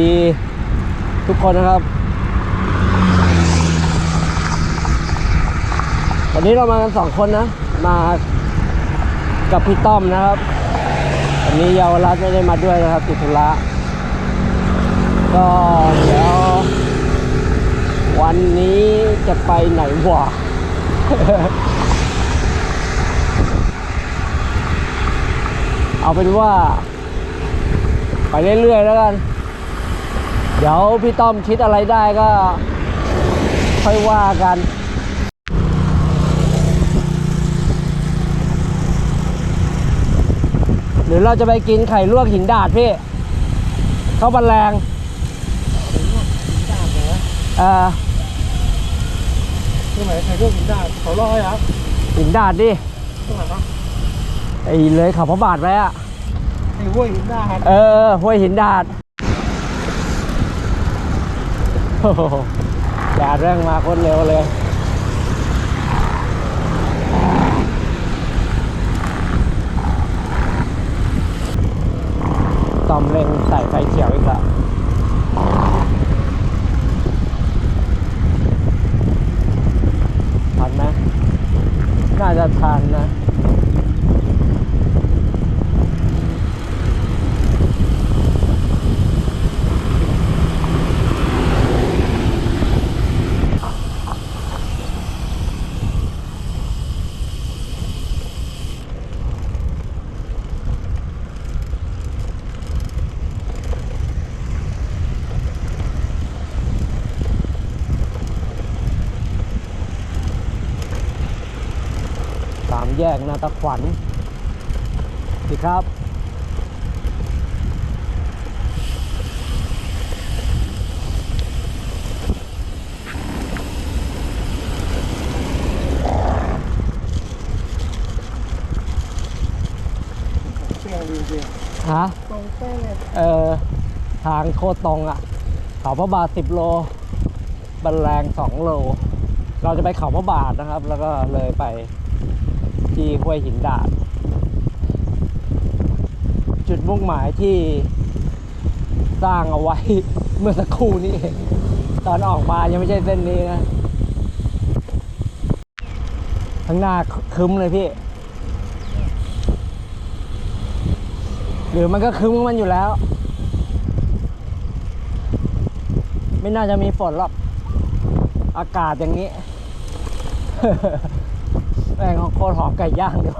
ดีทุกคนนะครับ วันนี้เรามากันสองคนนะ มากับพี่ต้อมนะครับ วันนี้เยาวรัตไม่ได้มาด้วยนะครับติดธุระก็เดี๋ยววันนี้จะไปไหนวะเอาเป็นว่า ไปเรื่อยๆแล้วกัน เดี๋ยวพี่ต้อมคิดอะไรได้ก็ ค่อยว่ากันหรือเราจะไปกินไข่ลวกหินดาดพี่เข้าบันแรงเอ่อที่ไหนใครร่วมหินดาดเขาลอยครับหินดาดดิตรงไหนครับไอ้เลยเขาพระบาทไว้อะไอ้ห้วยหินดาดเออห้วยหินดาดโอ้โหแดดแรงมาคนเร็วเลยต่อมเร่งใส่ไฟเขียวอีกแล้วทันไหมน่าจะทันนะ แยกนาตะขวัญสิครับฮะตรงเป้งเลยเออทางโคตรตรงอะ เขาพระบาทสิบโล บันแรงสองโล เราจะไปเขาพระบาทนะครับ แล้วก็เลยไป ที่ห้วยหินดาด จุดมุ่งหมายที่สร้างเอาไว้เมื่อสักครู่นี้เองตอนออกมายังไม่ใช่เส้นนี้นะข้างหน้าคึ้มเลยพี่ หรือมันก็คึ้มมันอยู่แล้ว ไม่น่าจะมีฝนหรอกอากาศอย่างนี้ แม่งโคตรหอมไก่ย่างเดี๋ยว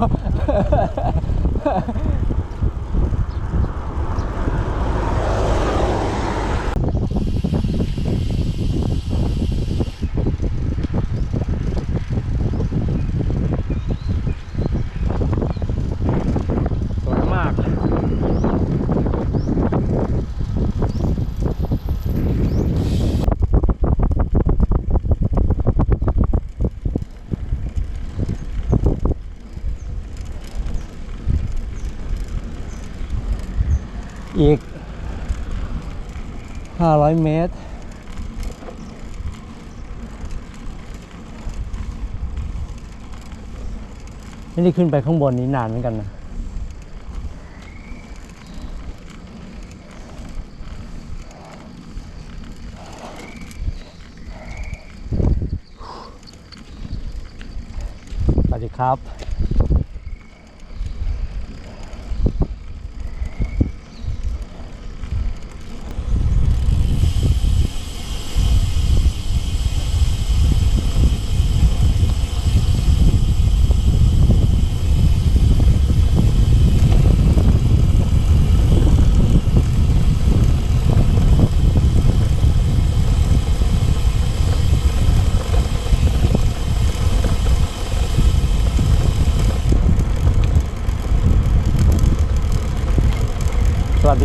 500 เมตรไม่ได้ขึ้นไปข้างบนนี้นานเหมือนกันนะสวัสดีครับ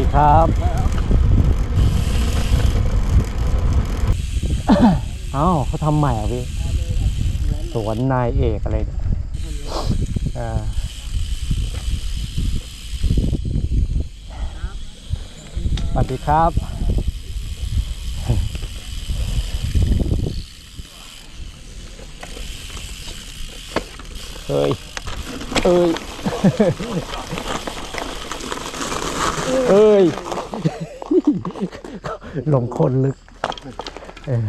ดีครับเอ้าเขาทำใหม่เหรอะพี่ สวนนายเอกอะไรเนี่ยอ่าสวัสดีครับ เฮ้ย เอ้ยเอ้ย ลงคนลึกเออ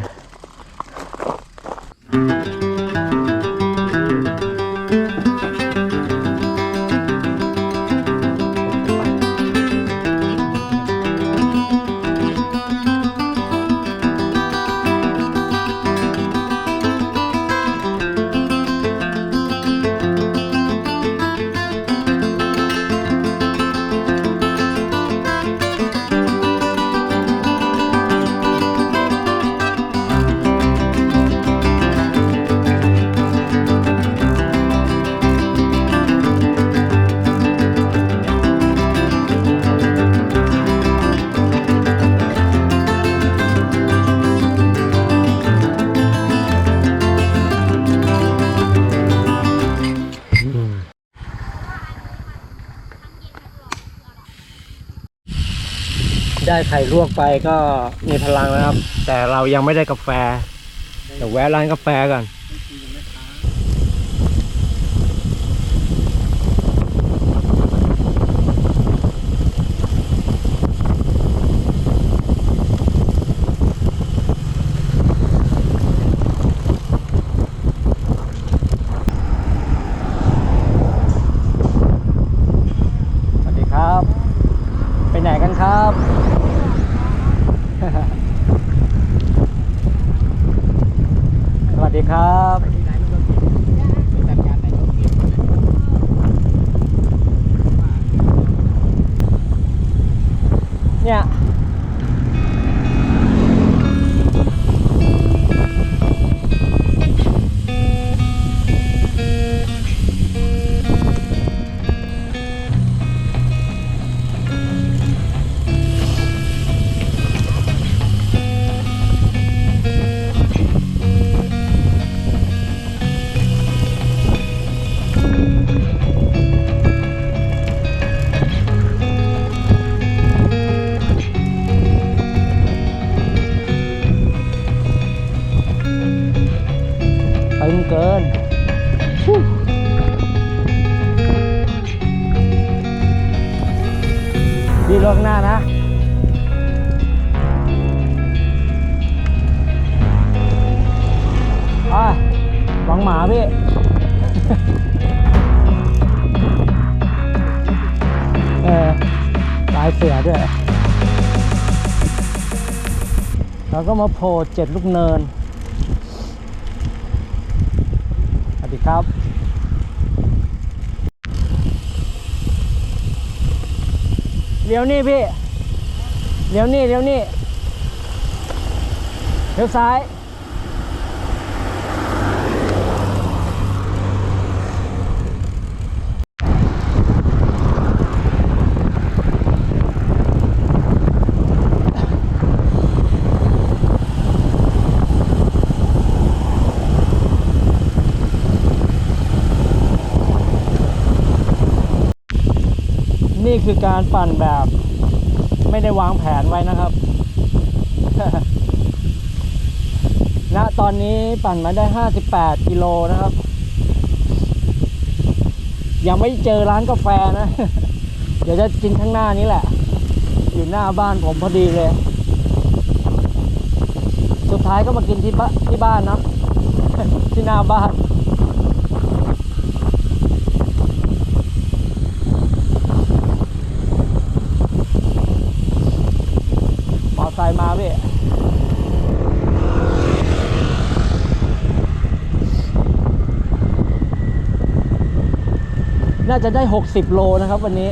ได้ไข่ลวกไปก็มีพลังนะครับ แต่เรายังไม่ได้กาแฟเดี๋ยวแวะร้านกาแฟก่อน เออลายเสือด้วยแล้วก็มาโผล่เจ็ดลูกเนิน สวัสดีครับ เลี้ยวนี่พี่ เลี้ยวนี่ เลี้ยวนี่ เลี้ยวซ้าย นี่ คือการปั่นแบบ ไม่ได้วางแผนไว้นะครับ ณ ตอนนี้ปั่นมาได้ 58 กิโลนะครับ ยังไม่เจอร้านกาแฟนะ เดี๋ยวจะกินข้างหน้านี้แหละ อยู่หน้าบ้านผมพอดีเลย สุดท้ายก็มากินที่บ้านที่บ้านเนาะที่หน้าบ้าน มอไซค์มาพี่น่าจะได้ 60 โลนะครับวันนี้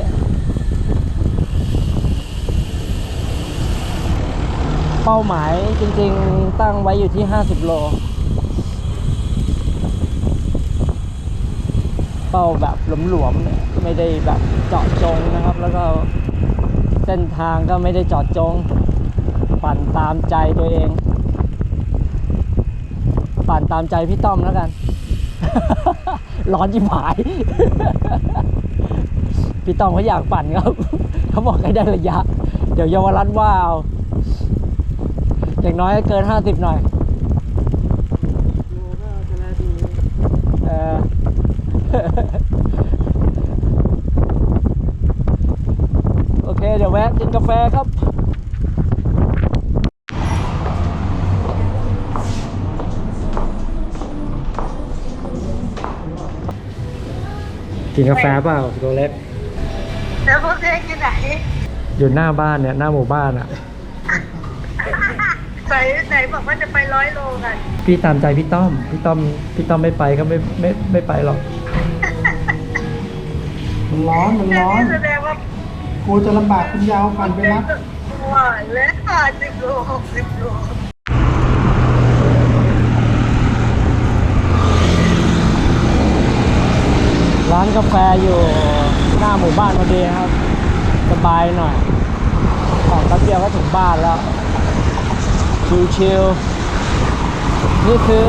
เป้าหมายจริงๆตั้งไว้อยู่ที่ 50 โล เป้าแบบหลวมๆเนี่ยไม่ได้แบบเจาะจงนะครับ แล้วก็เส้นทางก็ไม่ได้เจาะจง ปั่นตามใจตัวเอง ปั่นตามใจพี่ต้อมแล้วกัน ร้อนจิ๋หาย พี่ต้อมเขาอยากปั่นครับ เขาบอกให้ได้ระยะ เดี๋ยวเยาวรัตว่าเอาอย่างน้อยเกินห้าสิบหน่อยเออโอเค เดี๋ยวแวะกินกาแฟครับ กินกาแฟเปล่าตัวเล็กแล้วพวกเด็กอยู่ไหนอยู่หน้าบ้านเนี่ยหน้าหมู่บ้านอะใส่ไหนบอกว่าจะไปร้อยโลกันพี่ตามใจพี่ต้อม พี่ต้อมพี่ต้อมไม่ไปก็ไม่ไม่ไม่ไปหรอกมันร้อนมันร้อนแสดงว่ากูจะลำบากคุณยาวปั่นไปรับหวานและห้าสิบโลหกสิบโล ร้าน กาแฟอยู่หน้าหมู่บ้านพอดีครับ สบายหน่อย ของแป๊บเดียวก็ถึงบ้านแล้ว ชิลๆนี่คือ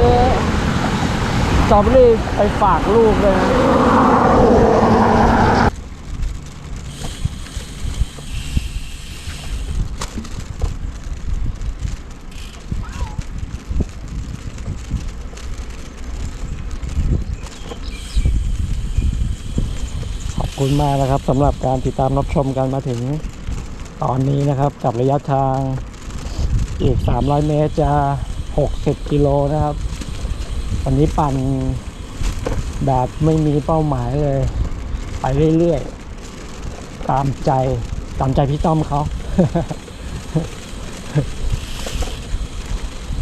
สตรอเบอรี่ไปฝากลูกเลยนะ คุณมากนะครับสำหรับการติดตามรับชมกันมาถึงตอนนี้นะครับ กับระยะทางอีก 300 เมตรจะ 60 กิโลนะครับ วันนี้ปั่นแบบไม่มีเป้าหมายเลย ไปเรื่อยๆ ตามใจตามใจพี่ต้อมเขา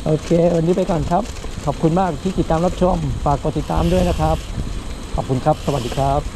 โอเค วันนี้ไปก่อนครับ ขอบคุณมากที่ติดตามรับชม ฝากกดติดตามด้วยนะครับ ขอบคุณครับ สวัสดีครับ